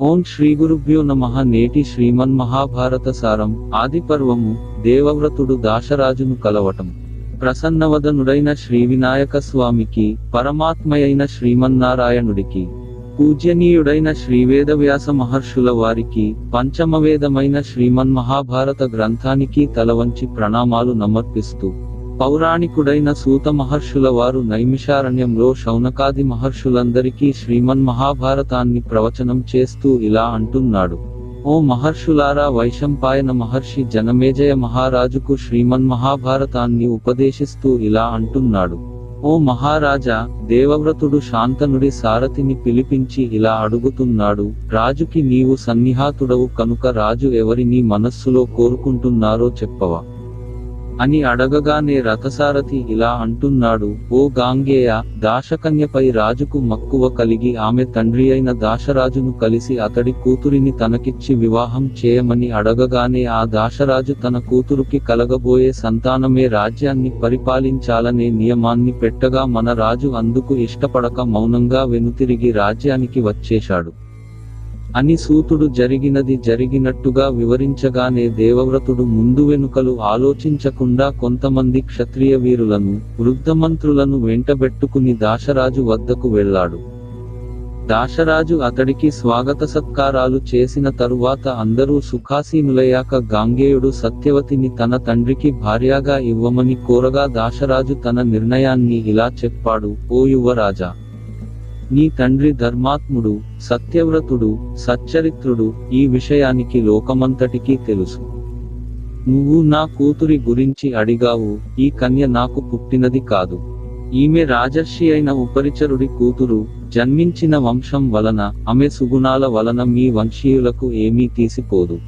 ఓం శ్రీ గురుభ్యో నమః నేటి శ్రీమన్ మహాభారత సారం ఆది పర్వము దేవవ్రతుడు దాశరాజును కలవటం. ప్రసన్నవదనుడైన శ్రీ వినాయక స్వామికి పరమాత్మయైన శ్రీమన్నారాయణుడికి పూజ్యనీయుడైన శ్రీవేదవ్యాస మహర్షుల వారికి పంచమవేదమైన శ్రీమన్ మహాభారత గ్రంథానికి తలవంచి ప్రణామాలు సమర్పిస్తూ పౌరాణికుడైన సూత మహర్షుల వారు నైమిషారణ్యంలో శౌనకాది మహర్షులందరికీ శ్రీమన్ మహాభారతాన్ని ప్రవచనం చేస్తూ ఇలా అంటున్నాడు. ఓ మహర్షులారా వైశంపాయన మహర్షి జనమేజయ మహారాజుకు శ్రీమన్ మహాభారతాన్ని ఉపదేశిస్తూ ఇలా అంటున్నాడు. ఓ మహారాజా దేవవ్రతుడు శాంతనుడి సారథిని పిలిపించి ఇలా అడుగుతున్నాడు. రాజుకి నీవు సన్నిహాతుడవు కనుక రాజు ఎవరిని మనస్సులో కోరుకుంటున్నారో చెప్పవా? అని అడగగానే రథసారథి ఇలా అంటున్నాడు ఓ గాంగేయ దాశకన్యపై రాజుకు మక్కువ కలిగి ఆమె తండ్రి అయిన దాశరాజును కలిసి అతడి కూతురిని తనకిచ్చి వివాహం చేయమని అడగగానే ఆ దాశరాజు తన కూతురుకి కలగబోయే సంతానమే రాజ్యాన్ని పరిపాలించాలనే నియమాన్ని పెట్టగా మన రాజు అందుకు ఇష్టపడక మౌనంగా వెనుతిరిగి రాజ్యానికి వచ్చేశాడు. అని సూతుడు జరిగినది జరిగినట్టుగా వివరించగానే దేవవ్రతుడు ముందు వెనుకలు ఆలోచించకుండా కొంతమంది క్షత్రియ వీరులను వృద్ధమంత్రులను వెంటబెట్టుకుని దాశరాజు వద్దకు వెళ్ళాడు. దాశరాజు అతడికి స్వాగత సత్కారాలు చేసిన తరువాత అందరూ సుఖాసీనులయ్యాక గాంగేయుడు సత్యవతిని తన తండ్రికి భార్యగా ఇవ్వమని కోరగా దాశరాజు తన నిర్ణయాన్ని ఇలా చెప్పాడు ఓ యువరాజా నీ తండ్రి ధర్మాత్ముడు సత్యవ్రతుడు సచ్చరిత్రుడు ఈ విషయానికి లోకమంతటికీ తెలుసు. నువ్వు నా కూతురి గురించి అడిగావు ఈ కన్య నాకు పుట్టినది కాదు. ఈమె రాజర్షి అయిన ఉపరిచరుడి కూతురు జన్మించిన వంశం వలన ఆమె సుగుణాల వలన మీ వంశీయులకు ఏమీ తీసిపోదు.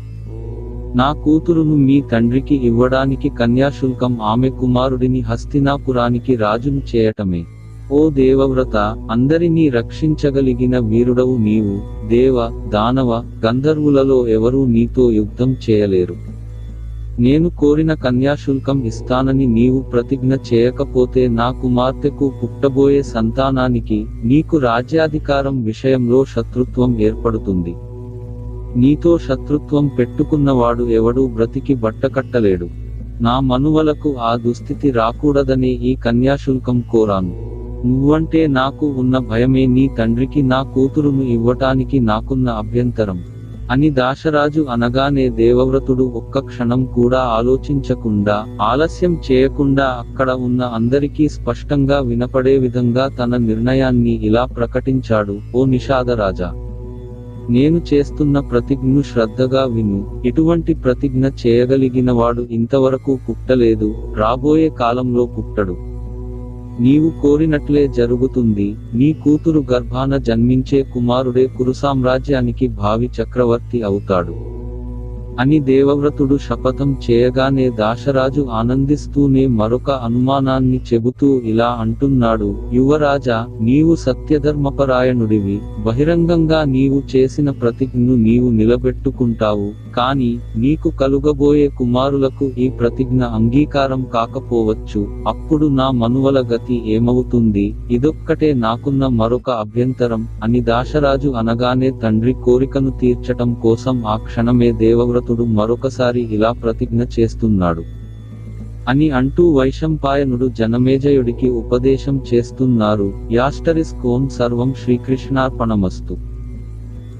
నా కూతురును మీ తండ్రికి ఇవ్వడానికి కన్యాశుల్కం ఆమె కుమారుడిని హస్తినాపురానికి రాజును చేయటమే. ఓ దేవవ్రత అందరినీ రక్షించగలిగిన వీరుడవు నీవు దేవ దానవ గంధర్వులలో ఎవరూ నీతో యుద్ధం చేయలేరు. నేను కోరిన కన్యాశుల్కం ఇస్తానని నీవు ప్రతిజ్ఞ చేయకపోతే నా కుమార్తెకు పుట్టబోయే సంతానానికి నీకు రాజ్యాధికారం విషయంలో శత్రుత్వం ఏర్పడుతుంది. నీతో శత్రుత్వం పెట్టుకున్నవాడు ఎవడూ బ్రతికి బట్టకట్టలేడు. నా మనువలకు ఆ దుస్థితి రాకూడదనే ఈ కన్యాశుల్కం కోరాను. నువ్వంటే నాకు ఉన్న భయమే నీ తండ్రికి నా కూతురును ఇవ్వటానికి నాకున్న అభ్యంతరం. అని దాశరాజు అనగానే దేవవ్రతుడు ఒక్క క్షణం కూడా ఆలోచించకుండా ఆలస్యం చేయకుండా అక్కడ ఉన్న అందరికీ స్పష్టంగా వినపడే విధంగా తన నిర్ణయాన్ని ఇలా ప్రకటించాడు ఓ నిషాదరాజా! నేను చేస్తున్న ప్రతిజ్ఞను శ్రద్ధగా విను. ఇటువంటి ప్రతిజ్ఞ చేయగలిగినవాడు ఇంతవరకు పుట్టలేదు రాబోయే కాలంలో పుట్టడు. నీవు కోరినట్లే జరుగుతుంది. నీ కూతురు గర్భాన జన్మించే కుమారుడే కురు సామ్రాజ్యానికి భావి చక్రవర్తి అవుతాడు. అని దేవవ్రతుడు శపథం చేయగానే దాశరాజు ఆనందిస్తూనే మరొక అనుమానాన్ని చెబుతూ ఇలా అంటున్నాడు. యువరాజా నీవు సత్యధర్మపరాయణుడివి. బహిరంగంగా నీవు చేసిన ప్రతిజ్ఞను నీవు నిలబెట్టుకుంటావు. కాని నీకు కలుగబోయే కుమారులకు ఈ ప్రతిజ్ఞ అంగీకారం కాకపోవచ్చు. అప్పుడు నా మనువల గతి ఏమవుతుంది? ఇదొక్కటే నాకున్న మరొక అభ్యంతరం. అని దాశరాజు అనగానే తండ్రి కోరికను తీర్చటం కోసం ఆ క్షణమే దేవవ్రతుడు మరొకసారి ఇలా ప్రతిజ్ఞ చేస్తున్నాడు. అని అంటూ వైశంపాయనుడు జనమేజయుడికి ఉపదేశం చేస్తున్నారు. యాస్టరిస్ కోన్ సర్వం శ్రీకృష్ణార్పణమస్తు.